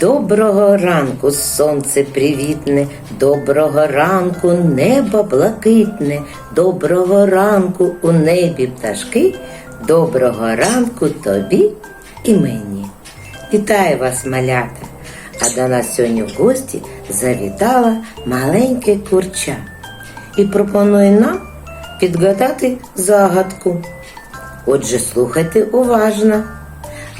Доброго ранку, сонце привітне, доброго ранку, небо блакитне, доброго ранку у небі пташки, доброго ранку тобі і мені. Вітаю вас, малята! А до нас сьогодні в гості завітала маленьке курча і пропонує нам підгадати загадку. Отже, слухайте уважно.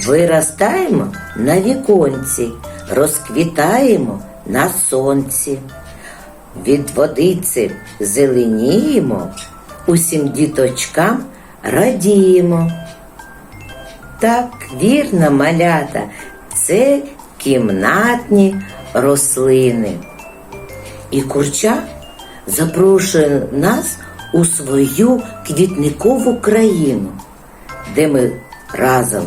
Виростаємо на віконці, розквітаємо на сонці. Від водиці зеленіємо, усім діточкам радіємо. Так, вірно, малята, це кімнатні рослини. І курча запрошує нас у свою квітникову країну, де ми разом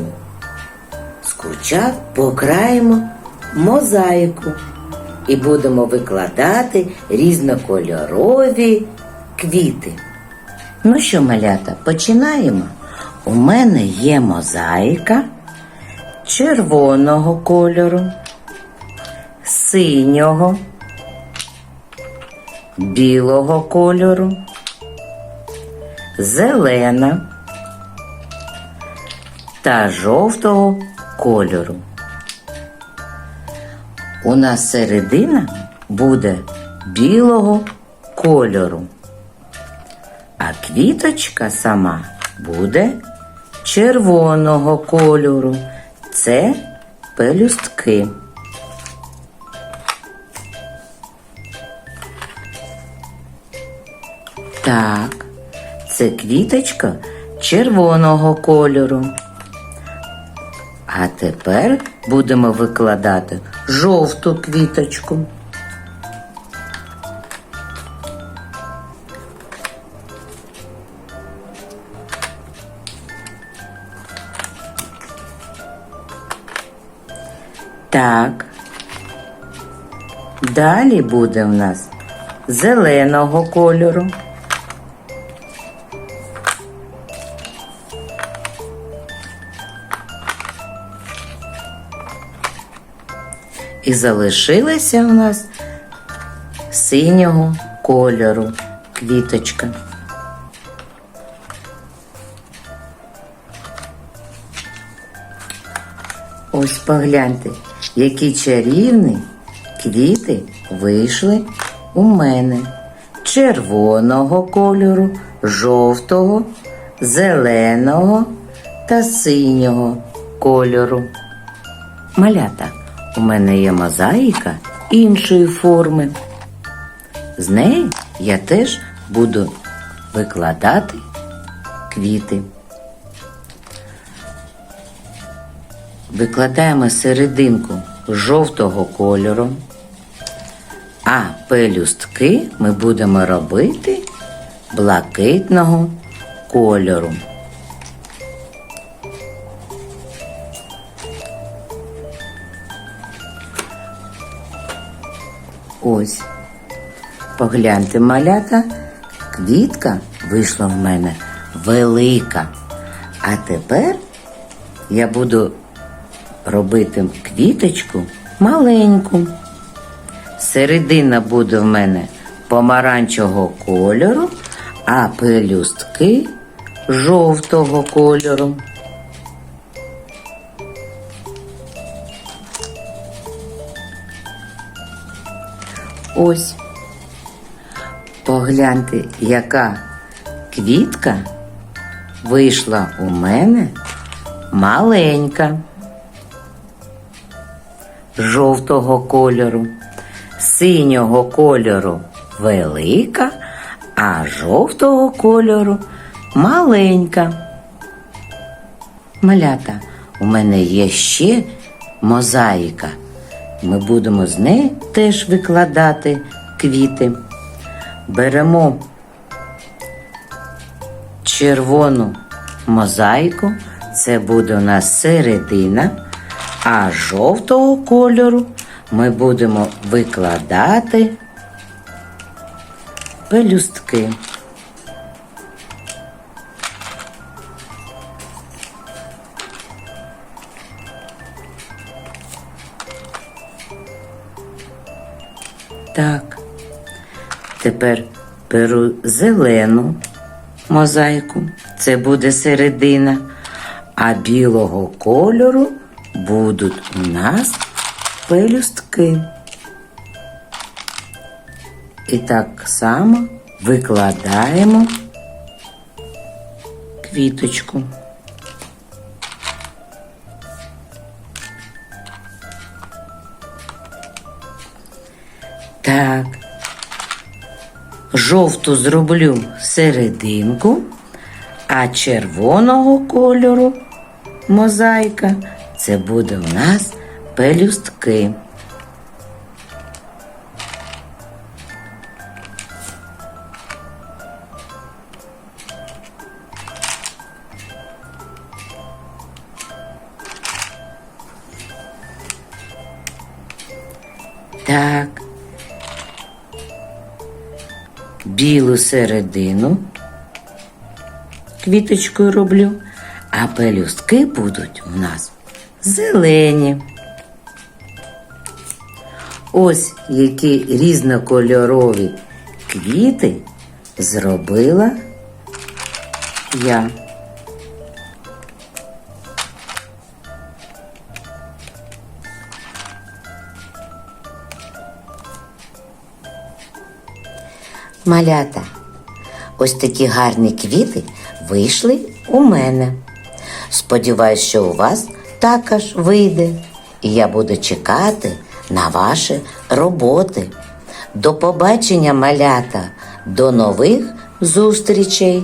курчат покраємо мозаїку і будемо викладати різнокольорові квіти. Ну що, малята, починаємо. У мене є мозаїка червоного кольору, синього, білого кольору, зелена та жовтого кольору. У нас середина буде білого кольору, а квіточка сама буде червоного кольору. Це пелюстки. Так, це квіточка червоного кольору. А тепер будемо викладати жовту квіточку. Так. Далі буде в нас зеленого кольору. І залишилася у нас синього кольору квіточка. Ось погляньте, які чарівні квіти вийшли у мене. Червоного кольору, жовтого, зеленого та синього кольору. Малята, у мене є мозаїка іншої форми. З неї я теж буду викладати квіти. Викладаємо серединку жовтого кольору, а пелюстки ми будемо робити блакитного кольору. Ось. Погляньте, малята, квітка вийшла в мене велика. А тепер я буду робити квіточку маленьку. Середина буде в мене помаранчевого кольору, а пелюстки жовтого кольору. Ось. Погляньте, яка квітка вийшла у мене маленька, жовтого кольору, синього кольору велика, а жовтого кольору маленька. Малята, у мене є ще мозаїка. Ми будемо з неї теж викладати квіти. Беремо червону мозаїку, це буде у нас середина, а жовтого кольору ми будемо викладати пелюстки. Так. Тепер беру зелену мозаїку, це буде середина, а білого кольору будуть у нас пелюстки. І так само викладаємо квіточку. Так. Жовту зроблю серединку, а червоного кольору мозаїка це буде у нас пелюстки. Так. Білу середину квіточкою роблю, а пелюстки будуть у нас зелені. Ось які різнокольорові квіти зробила я. Малята, ось такі гарні квіти вийшли у мене. Сподіваюсь, що у вас також вийде. І я буду чекати на ваші роботи. До побачення, малята, до нових зустрічей!